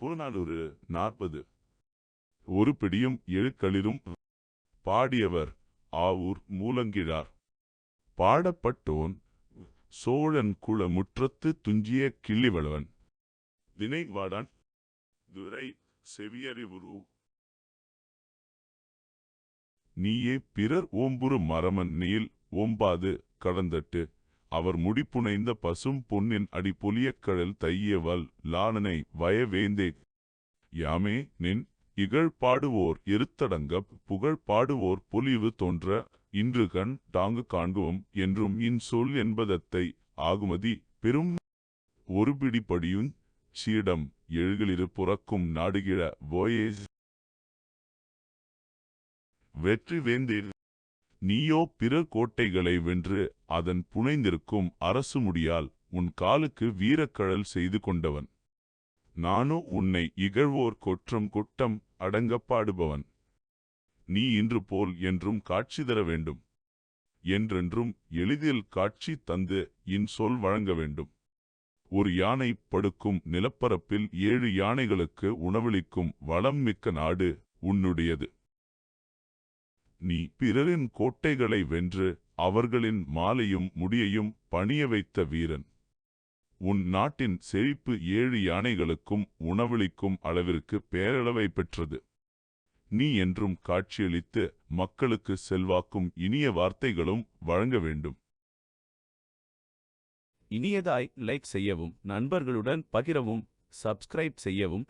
புறநானூறு நாற்பது. ஒரு பிடியும் எழுக்களிலும் பாடியவர் ஆவூர் மூலங்கிழார். பாடப்பட்டோன் சோழன் குல முற்றத்து துஞ்சிய கிள்ளிவளவன். வினைவாடான் துரை செவியறிவுரு நீயே பிறர் ஓம்புறு மரமன் நீல் ஓம்பாது கடந்தட்டு. அவர் முடிப்புனைந்த பசும் பொன்னின் அடி பொலியக் தையவல் லானனை வயவேந்தே! யாமே நின் இகழ் பாடுவோர் இருத்தடங்கப் புகழ் பாடுவோர் பொலிவு தோன்ற இன்று கண் தாங்கு காண்குவம் என்றும் இன்சொல் என்பதத்தை ஆகுமதி பெரும் ஒருபிடிப்படியுஞ் சீடம் எழுகளிரு புறக்கும் நாடுகிழ போயேஸ் வெற்றி வேந்தீர்! நீயோ பிறர் கோட்டைகளை வென்று அதன் புனைந்திருக்கும் அரசு முடியால் உன் காலுக்கு வீரக்கழல் செய்து கொண்டவன். நானோ உன்னை இகழ்வோர் கொற்றம் குட்டம் அடங்கப்பாடுபவன் நீ இன்று போல் என்றும் காட்சி தர வேண்டும். என்றென்றும் எளிதில் காட்சி தந்து இன் சொல் வழங்க வேண்டும். ஒரு யானை படுக்கும் நிலப்பரப்பில் ஏழு யானைகளுக்கு உணவளிக்கும் வளம் மிக்க நாடு உன்னுடையது. நீ பிறரின் கோட்டைகளை வென்று அவர்களின் மாலையும் முடியையும் பணிய வைத்த வீரன். உன் நாட்டின் செழிப்பு ஏழு யானைகளுக்கும் உணவளிக்கும் அளவிற்கு பேரளவை பெற்றது. நீ என்றும் காட்சியளித்து மக்களுக்கு செல்வாக்கும் இனிய வார்த்தைகளும் வழங்க வேண்டும். இனியதாய் லைக் செய்யவும் நண்பர்களுடன் பகிரவும் சப்ஸ்கிரைப் செய்யவும்.